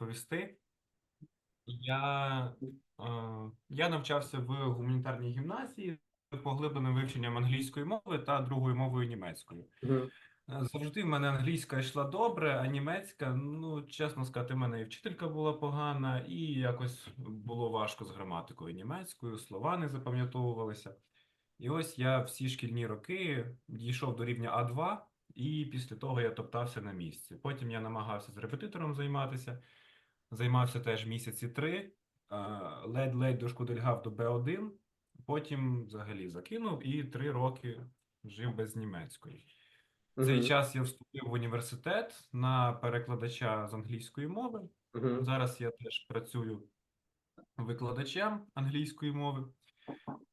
розповісти. Я, е, я навчався в гуманітарній гімназії з поглибленим вивченням англійської мови та другою мовою німецькою. Е, Завжди в мене англійська йшла добре, а німецька, ну, чесно сказати, в мене і вчителька була погана, і якось було важко з граматикою німецькою, слова не запам'ятовувалися. І ось я всі шкільні роки дійшов до рівня А2, і після того я топтався на місці. Потім я намагався з репетитором займатися, займався теж місяці три, ледь-ледь дошкудильгав до Б1, потім взагалі закинув і три роки жив без німецької. В цей час я вступив в університет на перекладача з англійської мови. Мгм. Зараз я теж працюю викладачем англійської мови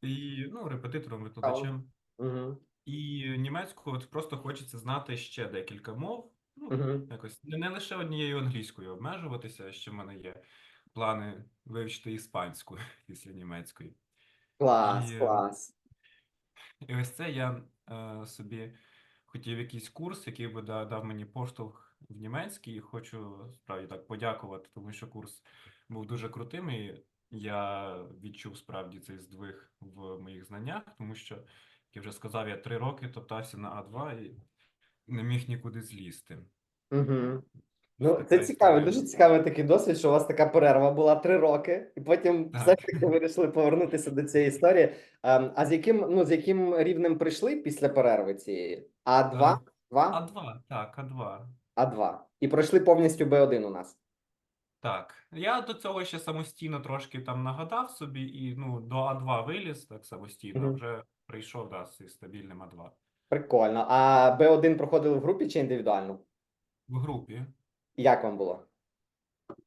і ну, репетитором, викладачем. Мгм. І німецьку от просто хочеться знати ще декілька мов. Ну, Мгм. якось не, не лише однією англійською обмежуватися, ще в мене є плани вивчити іспанську після німецької. Клас, І, е, клас. І ось це я е, собі хотів якийсь курс, який би да- дав мені поштовх в німецький. І хочу справді так подякувати, тому що курс був дуже крутим, і я відчув справді цей здвиг в моїх знаннях, тому що, як я вже сказав, я три роки топтався на А2 і не міг нікуди злізти. Ось Ну, така це історія. дуже цікавий такий досвід, що у вас така перерва була три роки, і потім Так. все ж таки вирішили повернутися до цієї історії. Ем, А з яким, ну, з яким рівнем прийшли після перерви цієї? А2? Е, 2? А2, так, А2. А2. І пройшли повністю Б1 у нас. Так, я до цього ще самостійно трошки там нагадав собі, і ну до А2 виліз так самостійно, Мгм. вже прийшов да, зі стабільним А2 Прикольно. А Б1 проходили в групі чи індивідуально? в групі. Як вам було?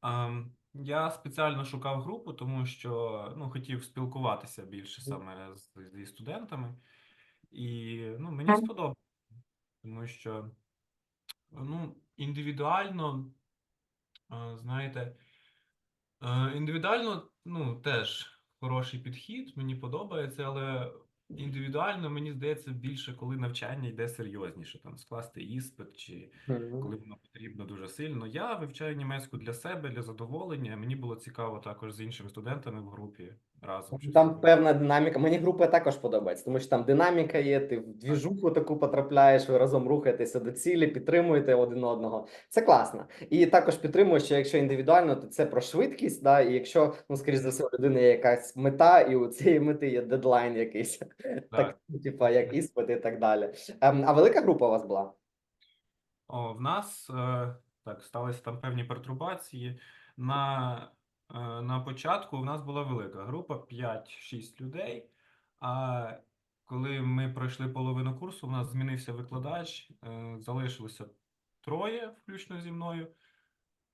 Ем, я спеціально шукав групу, тому що ну, хотів спілкуватися більше саме з, зі студентами, і ну, мені сподобалося, тому що ну, індивідуально, е, знаєте, Е, Індивідуально, ну, теж хороший підхід, мені подобається, але індивідуально, мені здається, більше, коли навчання йде серйозніше, там скласти іспит, чи коли воно потрібно дуже сильно. Я вивчаю німецьку для себе, для задоволення. Мені було цікаво також з іншими студентами в групі разом. щось Там певна динаміка. Мені група також подобається, тому що там динаміка є, ти в двіжуху таку потрапляєш, ви разом рухаєтеся до цілі, підтримуєте один одного. Це класно. І також підтримую, що якщо індивідуально, то це про швидкість, да, і якщо, ну, скоріш за все, у людини є якась мета, і у цієї мети є дедлайн якийсь, так, типа, як іспит і так далі. Ем, а велика група у вас була? О, в нас е, так сталися там певні пертурбації. На, на початку в нас була велика група 5-6 людей. А коли ми пройшли половину курсу, у нас змінився викладач, е, залишилося троє, включно зі мною,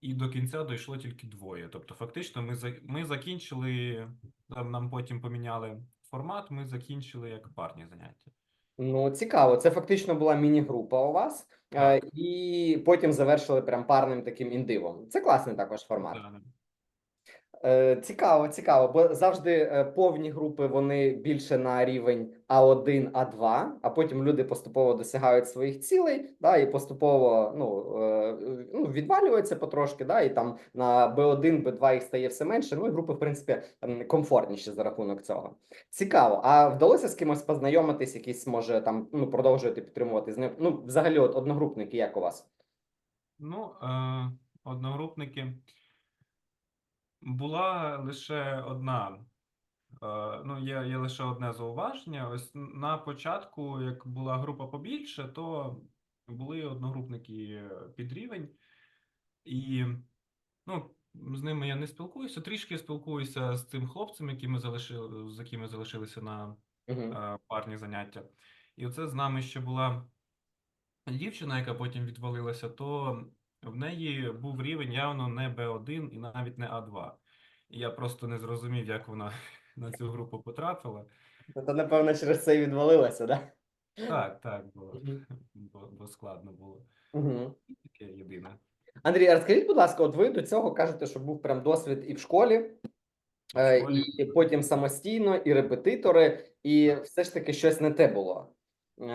і до кінця дійшло тільки двоє. Тобто, фактично, ми, ми закінчили, нам потім поміняли формат, ми закінчили як парні заняття. Ну, цікаво. Це фактично була міні-група у вас, е, і потім завершили прям парним таким індивом. Це класний також формат. Е, Цікаво, цікаво, бо завжди е, повні групи вони більше на рівень А1, А2, а потім люди поступово досягають своїх цілей, да, і поступово ну, е, ну, відвалюються потрошки, да, і там на Б1, Б2 їх стає все менше. Ну і групи, в принципі, комфортніші за рахунок цього. Цікаво. А вдалося з кимось познайомитись, якісь може там ну, продовжуєте підтримувати з ним? Ну, взагалі, от одногрупники, як у вас? Ну, е, одногрупники. Була лише одна. Е, ну, є, є лише одне зауваження. Ось на початку, як була група побільше, то були одногрупники під рівень, і ну, з ними я не спілкуюся. Трішки спілкуюся з цим хлопцем, який ми залишили, з якими залишилися на Угу. парні заняття. І оце з нами ще була дівчина, яка потім відвалилася, то в неї був рівень явно не Б1 і навіть не А2. І я просто не зрозумів, як вона на цю групу потрапила. То, напевно, через це і відвалилося, да? Так, так було, бо, бо складно було. Угу. Таке єдине. Андрій, а розкажіть, будь ласка, от ви до цього кажете, що був прям досвід і в школі, е, школі. і потім самостійно, і репетитори, і все ж таки щось не те було. Е,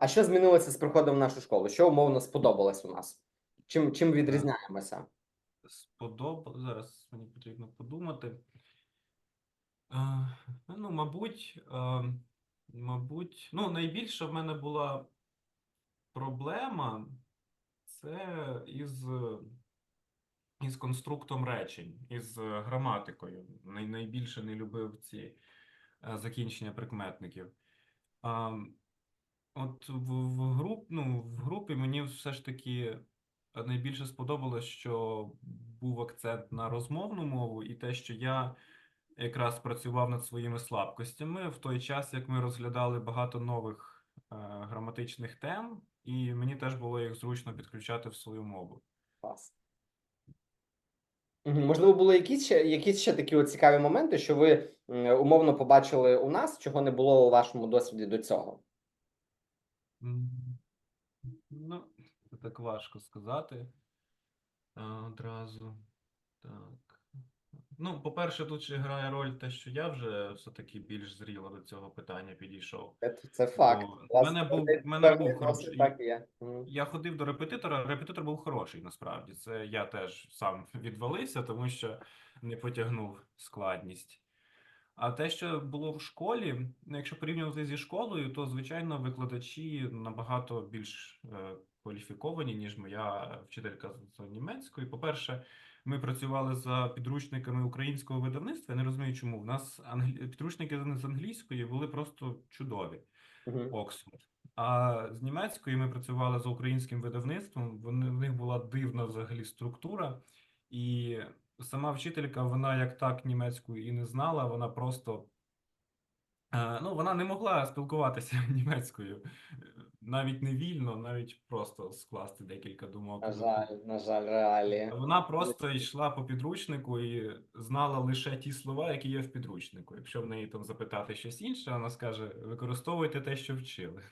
А що змінилося з приходом в нашу школу? Що умовно сподобалось у нас? Чим, чим відрізняємося? сподобалось. Зараз мені потрібно подумати. Е, Ну, мабуть, е, мабуть, ну, найбільша в мене була проблема це із, із конструктом речень, із е, граматикою. Най, найбільше не любив ці е, закінчення прикметників. А, от в, в, груп, ну, в групі мені все ж таки найбільше сподобалось, що був акцент на розмовну мову, і те, що я якраз працював над своїми слабкостями в той час, як ми розглядали багато нових е, граматичних тем, і мені теж було їх зручно підключати в свою мову. Клас. Можливо, були якісь ще, якісь ще такі от цікаві моменти, що ви умовно побачили у нас, чого не було у вашому досвіді до цього. Так важко сказати е, одразу. Так. Ну, по-перше, тут ще грає роль те, що я вже все-таки більш зріло до цього питання підійшов. Це, це факт. У мене був, мене був хороший. Так є. Я ходив до репетитора, репетитор був хороший насправді. Це я теж сам відвалився, тому що не потягнув складність. А те, що було в школі, ну, якщо порівнювати зі школою, то звичайно викладачі набагато більш е, кваліфіковані, ніж моя вчителька з німецької. По-перше, ми працювали за підручниками українського видавництва. Я не розумію, чому. В нас англі... підручники з англійської були просто чудові. Оксфорд. А з німецькою ми працювали за українським видавництвом. Вони, в них була дивна взагалі структура, і сама вчителька, вона як так німецьку і не знала, вона просто е, ну, вона не могла спілкуватися німецькою, навіть не вільно, навіть просто скласти декілька думок. На жаль, на жаль, реалії. Вона просто йшла по підручнику і знала лише ті слова, які є в підручнику. Якщо в неї там запитати щось інше, вона скаже: використовуйте те, що вчили.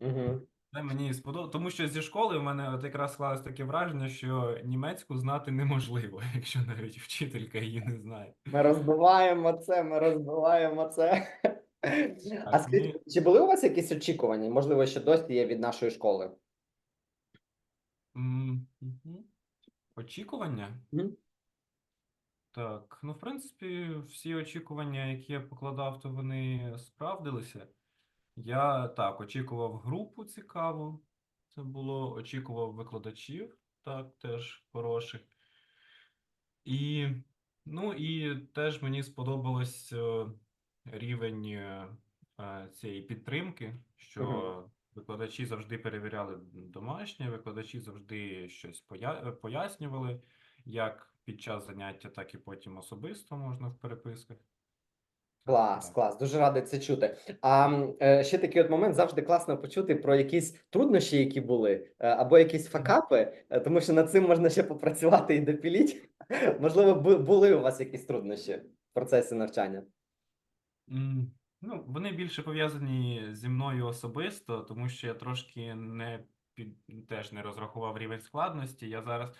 Мгм. Це мені сподобалося, тому що зі школи в мене от якраз склалось таке враження, що німецьку знати неможливо, якщо навіть вчителька її не знає. Ми розбиваємо це, ми розбиваємо це. А скажіть, чи були у вас якісь очікування? Можливо, ще досі є від нашої школи? М, мгм. Очікування? Мгм. Так, ну, в принципі, всі очікування, які я покладав, то вони справдилися. Я так очікував групу цікаву. Це було, очікував викладачів, так, теж хороших. І, ну, і теж мені сподобалось е, рівень е, е, цієї підтримки, що викладачі завжди перевіряли домашнє, викладачі завжди щось поя- е, пояснювали, як під час заняття, так і потім особисто можна в переписках. Клас, клас, дуже радий це чути. А ще такий от момент завжди класно почути про якісь труднощі, які були, або якісь факапи, тому що над цим можна ще попрацювати і допіліть. Можливо, були у вас якісь труднощі в процесі навчання. М, Ну, вони більше пов'язані зі мною особисто, тому що я трошки не під теж не розрахував рівень складності. Я зараз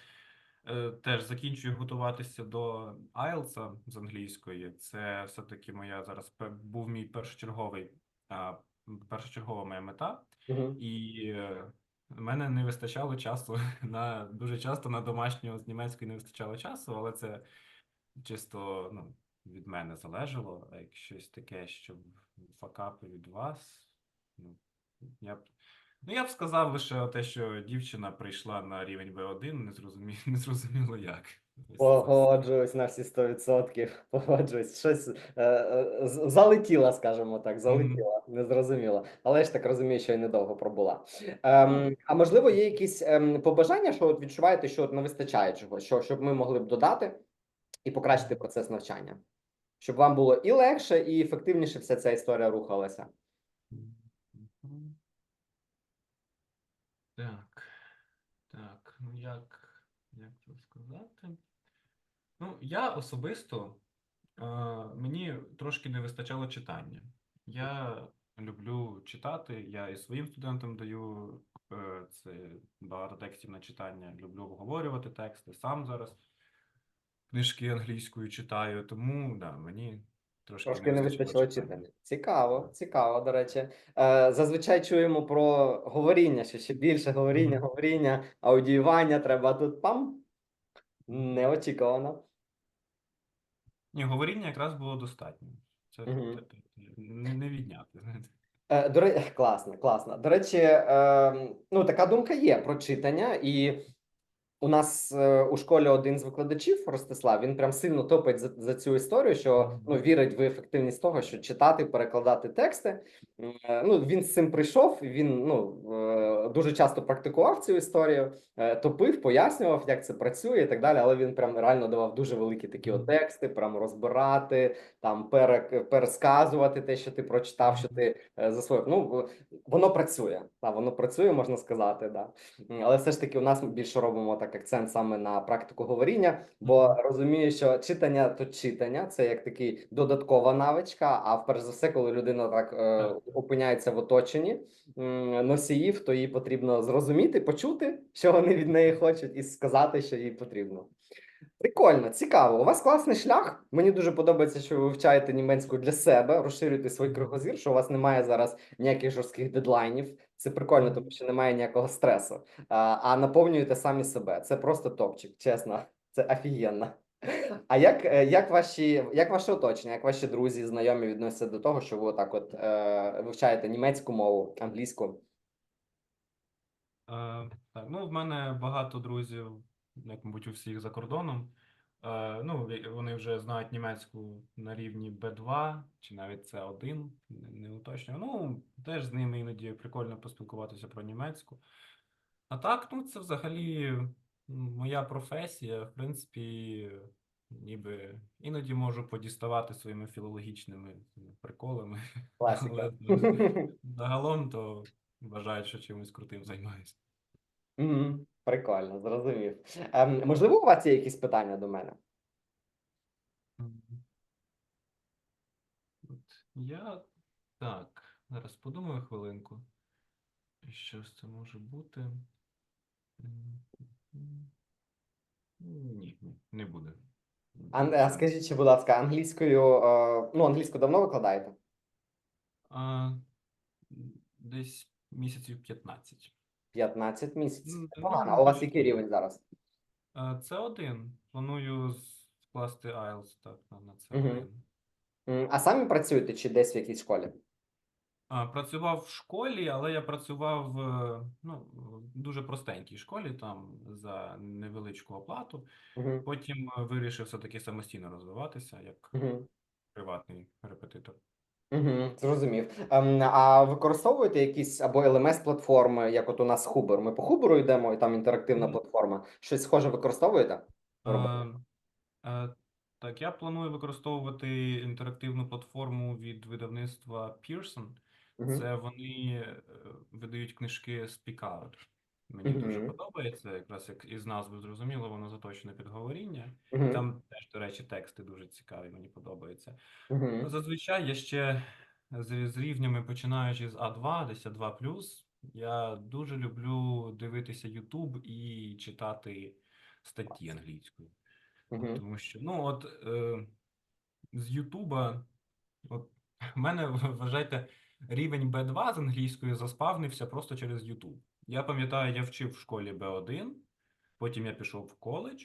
е, теж закінчую готуватися до IELTS з англійської. Це все-таки моя зараз пе- був мій першочерговий а, першочергова моя мета. Мгм. І е, мене не вистачало часу на дуже часто на домашнього з німецької не вистачало часу, але це чисто ну, від мене залежало. А як щось таке, щоб факапи від вас, ну я б ну я б сказав лише те, що дівчина прийшла на рівень B1, не зрозуміло, не зрозуміло як. Погоджуюсь на всі 100%. Погоджуюсь. Щось е, е, з- залетіла, скажімо так, залетіла, не зрозуміло. Але я ж так розумію, що й недовго пробула. Ем, а можливо, є якісь ем, побажання, що от відчуваєте, що от не вистачає чогось, що щоб ми могли б додати і покращити процес навчання, щоб вам було і легше, і ефективніше вся ця історія рухалася. Так, так, ну як, як це сказати? Ну, я особисто, е, мені трошки не вистачало читання. Я люблю читати, я і своїм студентам даю е, це багато текстів на читання, люблю обговорювати тексти, сам зараз книжки англійською читаю, тому да, мені трошки Трошки не вистачило читання. Цікаво, цікаво, до речі. Е, зазвичай чуємо про говоріння, що ще більше говоріння, Мгм. говоріння, аудіювання, треба тут пам. Неочікувано. Ні, говоріння якраз було достатньо. Це те- не, не відняти. Е, До речі, класно, класно. До речі, е, ну така думка є про читання, і у нас е, у школі один з викладачів Ростислав, він прям сильно топить за, за цю історію, що ну вірить в ефективність того, що читати, перекладати тексти. Е, Ну він з цим прийшов. Він ну е, дуже часто практикував цю історію, е, топив, пояснював, як це працює і так далі. Але він прям реально давав дуже великі такі от тексти, прям розбирати, там пере, пересказувати те, що ти прочитав, що ти е, засвоїв. Ну воно працює. Та воно працює, можна сказати. Да. Але все ж таки, у нас ми більше робимо так акцент саме на практику говоріння, бо розумію, що читання то читання, це як такий додаткова навичка. А вперше за все, коли людина так е, опиняється в оточенні носіїв, то їй потрібно зрозуміти, почути, що вони від неї хочуть, і сказати, що їй потрібно. Прикольно, цікаво. У вас класний шлях. Мені дуже подобається, що ви вивчаєте німецьку для себе, розширюєте свій кругозір, що у вас немає зараз ніяких жорстких дедлайнів. Це прикольно, тому що немає ніякого стресу. А, а наповнюєте самі себе. Це просто топчик, чесно. Це офігенно. А як, е, як ваші, як ваше оточення, як ваші друзі, знайомі відносяться до того, що ви отак от е, вивчаєте німецьку мову, англійську? Е, так, ну, в мене багато друзів, як, мабуть, у всіх за кордоном. Е, ну, вони вже знають німецьку на рівні B2 чи навіть C1, не, не уточнюю. Ну, теж з ними іноді прикольно поспілкуватися про німецьку. А так, ну, це взагалі моя професія. В принципі, ніби іноді можу подіставати своїми філологічними приколами. Класика. Але загалом то вважаю, що чимось крутим займаюся. Мгм. Прикольно, зрозумів. Ем, можливо, у вас є якісь питання до мене? От я так, зараз подумаю хвилинку. Що ж це може бути? Ні, ні, не буде. А, а скажіть, ще, будь ласка, англійською, е, ну, англійську давно викладаєте? А, десь місяців 15. 15 місяців. Ну, ну, А у вас який рівень зараз? А, Це один. Планую скласти IELTS так, на, на це Мгм. один. М, А самі працюєте чи десь в якійсь школі? А, працював в школі, але я працював е, ну, в дуже простенькій школі, там за невеличку оплату. Угу. Потім е, вирішив все-таки самостійно розвиватися як Угу. приватний репетитор. Угу. Зрозумів. Ем, а використовуєте якісь або LMS-платформи, як от у нас Хубер? Ми по Хуберу йдемо, і там інтерактивна Мгм. платформа. Щось схоже використовуєте? в роботі? Е, е, Так, я планую використовувати інтерактивну платформу від видавництва Pearson. Мгм. Це вони е, видають книжки Speak Out. Мені дуже подобається, якраз як із назви зрозуміло, воно заточене під говоріння. Мгм. Там теж, до речі, тексти дуже цікаві, мені подобається. Мгм. Ну, зазвичай я ще з, з рівнями, починаючи з А2, десь А2+, я дуже люблю дивитися YouTube і читати статті англійською. От, Мгм. тому що, ну, от е, з Ютуба, от в мене, вважайте, рівень B2 з англійської заспавнився просто через YouTube. Я пам'ятаю, я вчив в школі B1, потім я пішов в коледж,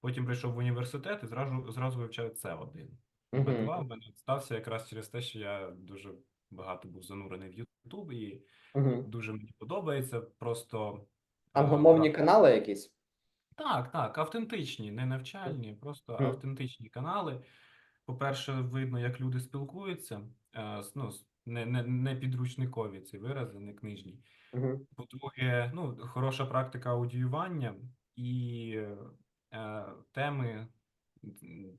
потім прийшов в університет і зразу, зразу вивчав C1. Мгм. B2 в мене стався якраз через те, що я дуже багато був занурений в YouTube і Мгм. дуже мені подобається. Просто Англомовні канали якісь? так, так, автентичні, не навчальні, просто Мгм. автентичні канали. По-перше, видно, як люди спілкуються, е, ну, не, не, не підручникові ці вирази, не книжні. Мгм. По-друге, ну, хороша практика аудіювання і е, теми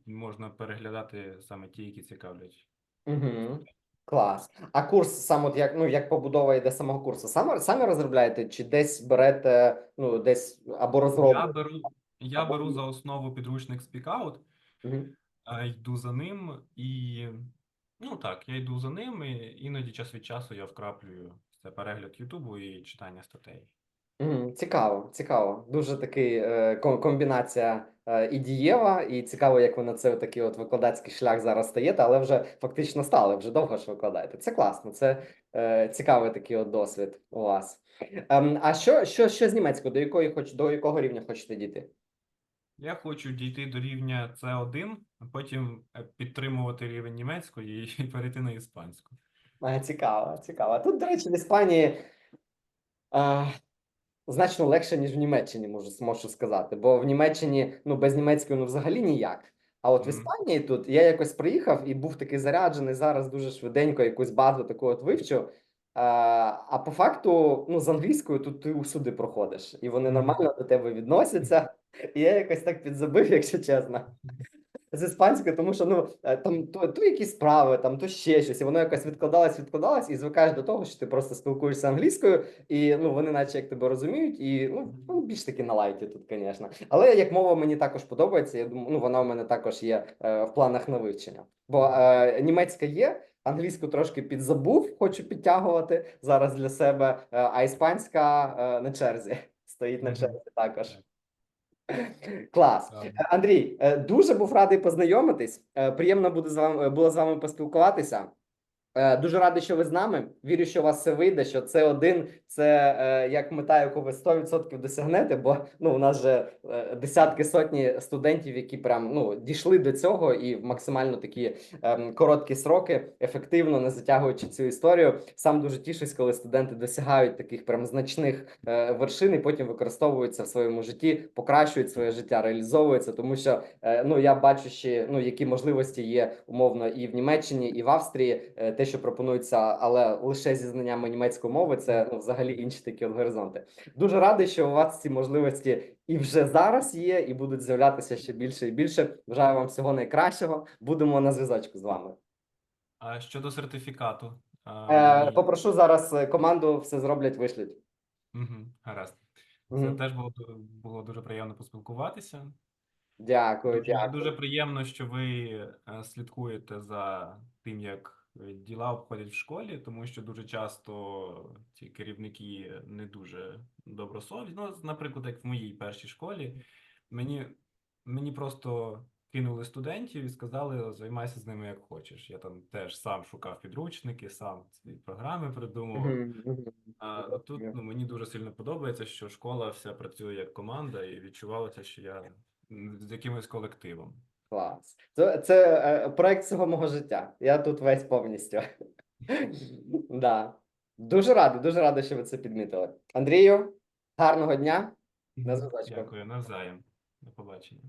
можна переглядати саме ті, які цікавлять. Угу. Клас. А курс сам от як ну як побудова йде самого курсу? Саме самі розробляєте чи десь берете ну десь або Я беру, я Або беру за основу підручник Speak Out, Угу. йду за ним і, ну так, я йду за ним, і іноді час від часу я вкраплюю це перегляд Ютубу і читання статей. Угу. Цікаво, цікаво. Дуже такий е, ком- комбінація е, і дієва, і цікаво, як ви на це такий от викладацький шлях зараз стаєте, але вже фактично стали, вже довго ж викладаєте. Це класно, це е, цікавий такий от досвід у вас. Ем, а що, що, що з німецькою? До якої хоч до якого рівня хочете дійти? Я хочу дійти до рівня C1, а потім е, підтримувати рівень німецької і перейти на іспанську. А, цікаво, цікаво. Тут, до речі, в Іспанії а, значно легше, ніж в Німеччині, можу, можу сказати. Бо в Німеччині ну, без німецької ну, взагалі ніяк. А от в Іспанії тут я якось приїхав і був такий заряджений зараз дуже швиденько якусь базу таку от вивчу. А, а по факту, ну, з англійською тут ти усюди проходиш, і вони нормально до тебе відносяться. І я якось так підзабив, якщо чесно. З іспанською, тому що ну е, там то, то якісь справи, там то ще щось, і воно якось відкладалось, відкладалось, і звикаєш до того, що ти просто спілкуєшся англійською, і ну вони, наче як тебе розуміють, і ну, ну більш таки на лайті тут, звісно. Але як мова мені також подобається, я думаю, ну вона у мене також є е, в планах на вивчення. Бо е, німецька є, англійську трошки підзабув, хочу підтягувати зараз для себе, е, а іспанська е, на черзі стоїть на черзі також. Клас. Андрій, е, дуже був радий познайомитись. Приємно буде з вами було з вами поспілкуватися. Е, Дуже радий, що ви з нами. Вірю, що у вас все вийде. Що це один це е, як мета, яку ви 100% досягнете. Бо ну у нас же е, десятки сотні студентів, які прям ну дійшли до цього, і в максимально такі ем, короткі сроки, ефективно не затягуючи цю історію. Сам дуже тішусь, коли студенти досягають таких прям значних е, вершин і потім використовуються в своєму житті, покращують своє життя, реалізовуються. Тому що е, ну я бачу ще ну які можливості є умовно і в Німеччині, і в Австрії. Е, те, що пропонується, але лише зі знаннями німецької мови, це ну взагалі інші такі горизонти. Дуже радий, що у вас ці можливості і вже зараз є, і будуть з'являтися ще більше і більше. Бажаю вам всього найкращого. Будемо на зв'язочку з вами. А щодо сертифікату? Е, попрошу зараз е, команду все зроблять, вишлють. Мгм, Гаразд. Це Мгм. теж було, було дуже приємно поспілкуватися. Дякую, Дуже, дякую. дуже приємно, що ви е, слідкуєте за тим, як діла обходять в школі, тому що дуже часто ці керівники не дуже добросовісні. Ну, наприклад, як в моїй першій школі, мені, мені просто кинули студентів і сказали, займайся з ними як хочеш. Я там теж сам шукав підручники, сам ці програми придумував. А тут ну, мені дуже сильно подобається, що школа вся працює як команда, і відчувалося, що я з якимось колективом. Клас. Це, це е, проект всього мого життя. Я тут весь повністю. Да. Дуже радий, дуже радий, що ви це підмітили. Андрію, гарного дня. На зв'язку. Дякую, навзаєм. До побачення.